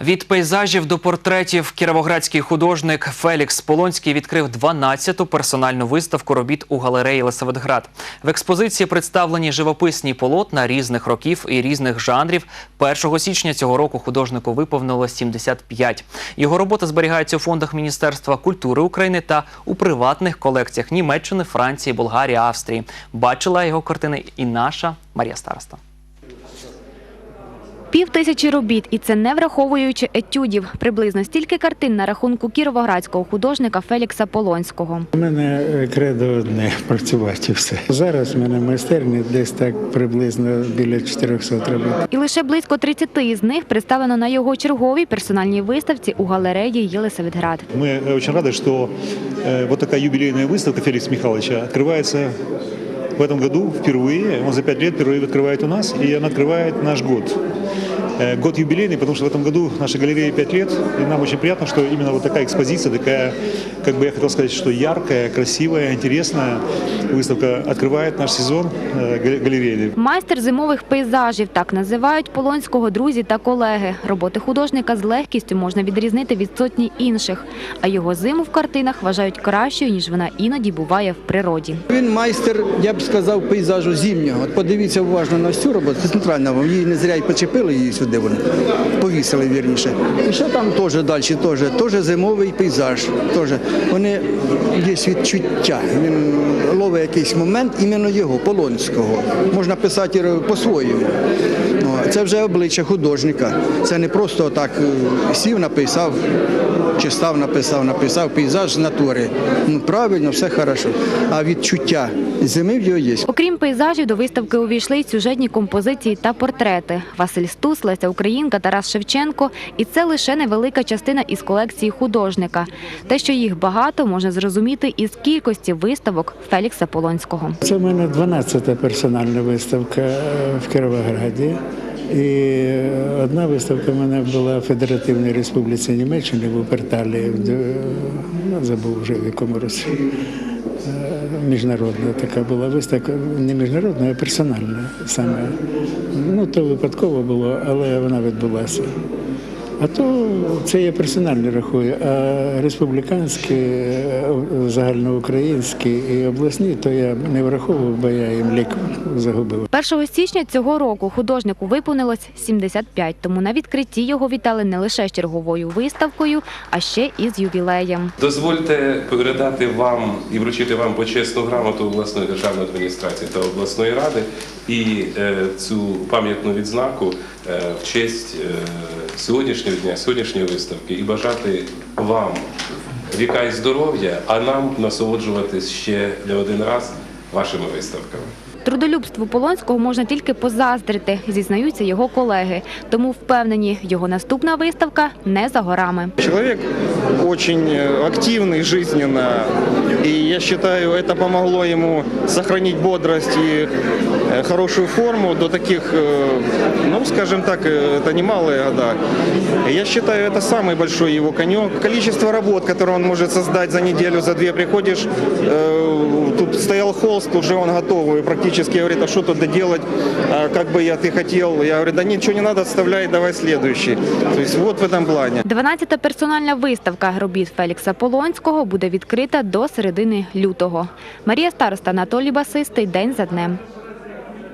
Від пейзажів до портретів кіровоградський художник Фелікс Полонський відкрив 12-ту персональну виставку робіт у галереї Лисаветград. В експозиції представлені живописні полотна різних років і різних жанрів. 1 січня цього року художнику виповнилось 75. Його роботи зберігаються у фондах Міністерства культури України та у приватних колекціях Німеччини, Франції, Болгарії, Австрії. Бачила його картини і наша Марія Староста. Пів тисячі робіт, і це не враховуючи етюдів. Приблизно стільки картин на рахунку кіровоградського художника Фелікса Полонського. У мене е, кредо одне працювати і все. Зараз в мене майстерні десь так приблизно біля 400 робіт. І лише близько 30 із них представлено на його черговій персональній виставці у галереї Єлисаветград. Мы э, очень рады, что э, вот такая юбилейная выставка Феликса Михайловича открывается в этом году впервые. Он за пять лет впервые открывает у нас, и он открывает наш год. Э, Год юбилейный, потому что в этом году нашей галерее 5 лет, и нам очень приятно, что именно вот такая экспозиция, такая, как бы я хотел сказать, что яркая, красивая, интересная выставка открывает наш сезон э, га- галерейный. Майстер зимових пейзажів так називають Полонського друзі та колеги. Роботи художника з легкістю можна відрізнити від сотні інших, а його зиму в картинах вважають кращою, ніж вона іноді буває в природі. Він майстер, я б сказав, пейзажу зимнього. От подивіться уважно на цю роботу, це центральна, її не зря й почепили її сюди вони, повісили вірніше. І ще там теж далі, теж, теж зимовий пейзаж. Теж. Вони є відчуття. Він ловить якийсь момент іменно його, Полонського. Можна писати по-своєму. Це вже обличчя художника. Це не просто так е, сів, написав, чи став, написав, написав пейзаж з натури. Ну правильно, все хорошо. А відчуття зими в його є. Окрім пейзажів, до виставки увійшли й сюжетні композиції та портрети. Василь Стус, Леся Українка, Тарас Шевченко. І це лише невелика частина із колекції художника. Те, що їх багато, можна зрозуміти із кількості виставок Фелікса Полонського. Це в мене 12-та персональна виставка е, в Кіровограді. І одна виставка в мене була в Федеративній Республіці Німеччини в Уперталі, ну, забув вже в якому році. Е, Міжнародна така була виставка, не міжнародна, а персональна саме. Ну, то випадково було, але вона відбулася. А то це я персонально рахую, а республіканські, е, загальноукраїнські і обласні, то я не враховував, бо я їм лік загубив. 1 січня цього року художнику виповнилось 75, тому на відкритті його вітали не лише з черговою виставкою, а ще і з ювілеєм. Дозвольте передати вам і вручити вам почесну грамоту обласної державної адміністрації та обласної ради і е, цю пам'ятну відзнаку е, в честь сьогоднішнього дня, сьогоднішньої виставки, і бажати вам віка і здоров'я, а нам насолоджуватись ще не один раз вашими виставками. Трудолюбству Полонського можна тільки позаздрити, зізнаються його колеги. Тому впевнені, його наступна виставка не за горами. Человек очень э, активный жизненно, и я считаю, это помогло ему сохранить бодрость и э, хорошую форму до таких, э, ну, скажем так, э, это немалые года. И Я считаю, это самый большой его конек. Количество работ, которые он может создать за неделю, за две, приходишь, э, тут стоял холст, уже он готовый, практически говорит, а что тут доделать, а как бы я ты хотел. Я говорю, да ничего не надо, оставляй, давай следующий. То есть вот в этом плане. 12-та персональна виставка робіт Фелікса Полонського буде відкрита до середини лютого. Марія Староста, Анатолій Басистий. День за днем.